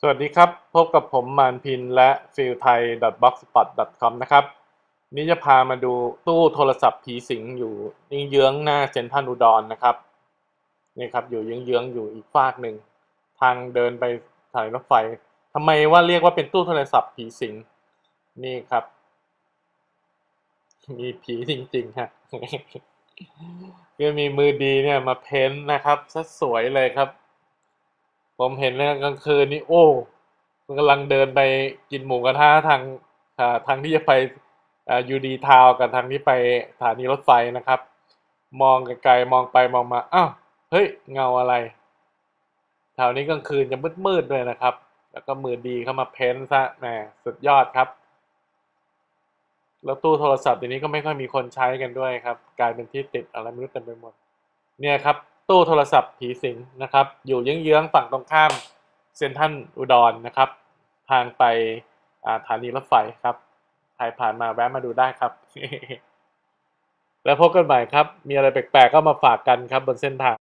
สวัสดีครับ พบกับผมมานพินและฟิลไทย .blogspot com นะครับ นี่จะพามาดูตู้โทรศัพท์ผีสิงอยู่เยื้องหน้าเซ็นทรัลอุดรนนะครับนี่ครับอยู่เยื้องอยู่อีกฟากหนึ่ง ทางเดินไปสายรถไฟทำไมว่าเรียกว่าเป็นตู้โทรศัพท์ผีสิงนี่ครับ มีผีจริงๆฮะก็มีมือดีเนี่ยมาเพ้นท์นะครับซะสวยเลยครับ ผมเห็นเลยกลางคืนนี้โอ้มันกำลังเดินไปกินหมูกระทะทางทางที่จะไปยูดีทาวกับทางที่ไปสถานีรถไฟนะครับ มองไกลๆมองไปมองมาอ้าวเฮ้ยเงาอะไรแถวนี้กลางคืนจะมืดๆด้วยนะครับ แล้วก็มือดีเข้ามาเพ้นท์ซะแหมสุดยอดครับแล้วตู้โทรศัพท์เดี๋ยวนี้ก็ไม่ค่อยมีคนใช้กันด้วยครับ กลายเป็นที่ติดอะไรไม่รู้เต็มไปหมด เนี่ยครับ ตู้โทรศัพท์ผีสิงนะครับ อยู่เยื้องๆฝั่งตรงข้ามเซ็นทรัลอุดรนะครับ ทางไปอ่าสถานีรถไฟครับใครผ่านมาแวะมาดูได้ครับ แล้วพบกันใหม่ครับ มีอะไรแปลกๆก็มาฝากกันครับบนเส้นทาง